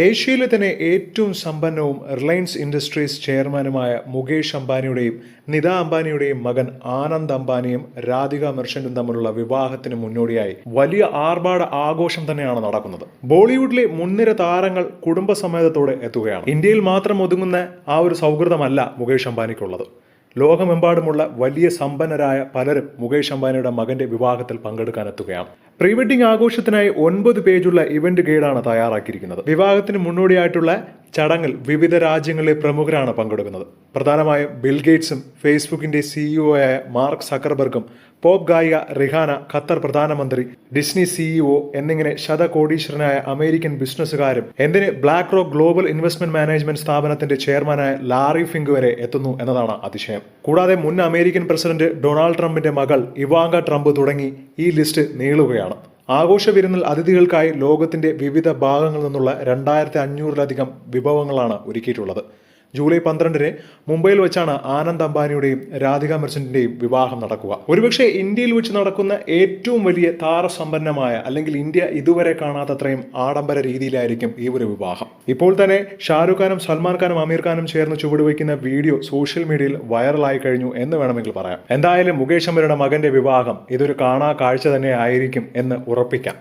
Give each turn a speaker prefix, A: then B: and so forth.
A: ഏഷ്യയിലെ തന്നെ ഏറ്റവും സമ്പന്നവും റിലയൻസ് ഇൻഡസ്ട്രീസ് ചെയർമാനുമായ മുകേഷ് അംബാനിയുടെയും നിത അംബാനിയുടെയും മകൻ ആനന്ദ് അംബാനിയും രാധിക മെർഷന്റും തമ്മിലുള്ള വിവാഹത്തിന് മുന്നോടിയായി വലിയ ആർഭാട ആഘോഷം തന്നെയാണ് നടക്കുന്നത്. ബോളിവുഡിലെ മുൻനിര താരങ്ങൾ കുടുംബസമേതത്തോടെ എത്തുകയാണ്. ഇന്ത്യയിൽ മാത്രം ഒതുങ്ങുന്ന ആ ഒരു സൗഹൃദമല്ല മുകേഷ് അംബാനിക്കുള്ളത്. ലോകമെമ്പാടുമുള്ള വലിയ സമ്പന്നരായ പലരും മുകേഷ് അംബാനിയുടെ മകന്റെ വിവാഹത്തിൽ പങ്കെടുക്കാൻ എത്തുകയാണ് പ്രീ വെഡിംഗ് ആഘോഷത്തിനായി ഒൻപത് പേജുള്ള ഇവന്റ് ഗൈഡാണ് തയ്യാറാക്കിയിരിക്കുന്നത്. വിവാഹത്തിന് മുന്നോടിയായിട്ടുള്ള ചടങ്ങിൽ വിവിധ രാജ്യങ്ങളിലെ പ്രമുഖരാണ് പങ്കെടുക്കുന്നത്. പ്രധാനമായും ബിൽ ഗേറ്റ്സും ഫേസ്ബുക്കിന്റെ സിഇഒ ആയ മാർക്ക് സക്കർബർഗും പോപ്പ് ഗായിക റിഹാന ഖത്തർ പ്രധാനമന്ത്രി ഡിസ്നി സിഇഒ എന്നിങ്ങനെ ശതകോടീശ്വരനായ അമേരിക്കൻ ബിസിനസ്സുകാരും എന്തിന് Black Rock global investment management സ്ഥാപനത്തിന്റെ ചെയർമാനായ ലാറി ഫിങ്ക് വരെ എത്തുന്നു എന്നതാണ് അതിശയം. കൂടാതെ മുൻ അമേരിക്കൻ പ്രസിഡന്റ് ഡൊണാൾഡ് ട്രംപിന്റെ മകൾ ഇവാങ്ക ട്രംപ് തുടങ്ങി ഈ ലിസ്റ്റ് നീളുകയാണ്. ആഘോഷ വിരുന്നിൽ അതിഥികൾക്കായി ലോകത്തിന്റെ വിവിധ ഭാഗങ്ങളിൽ നിന്നുള്ള രണ്ടായിരത്തി അഞ്ഞൂറിലധികം വിഭവങ്ങളാണ് ഒരുക്കിയിട്ടുള്ളത്. ജൂലൈ പന്ത്രണ്ടിന് മുംബൈയിൽ വെച്ചാണ് ആനന്ദ് അംബാനിയുടെയും രാധിക മെർച്ചന്റിന്റെയും വിവാഹം നടക്കുക. ഒരുപക്ഷെ ഇന്ത്യയിൽ വെച്ച് നടക്കുന്ന ഏറ്റവും വലിയ താരസമ്പന്നമായ അല്ലെങ്കിൽ ഇന്ത്യ ഇതുവരെ കാണാത്തത്രയും ആഡംബര രീതിയിലായിരിക്കും ഈ ഒരു വിവാഹം. ഇപ്പോൾ തന്നെ ഷാരൂഖ് ഖാനും സൽമാൻ ഖാനും അമീർ ഖാനും ചേർന്ന് ചുവടുവയ്ക്കുന്ന വീഡിയോ സോഷ്യൽ മീഡിയയിൽ വൈറലായി കഴിഞ്ഞു എന്ന് വേണമെങ്കിൽ പറയാം. എന്തായാലും മുകേഷ് അമ്പരുടെ മകന്റെ വിവാഹം ഇതൊരു കാണാ കാഴ്ച തന്നെ ആയിരിക്കും എന്ന് ഉറപ്പിക്കാം.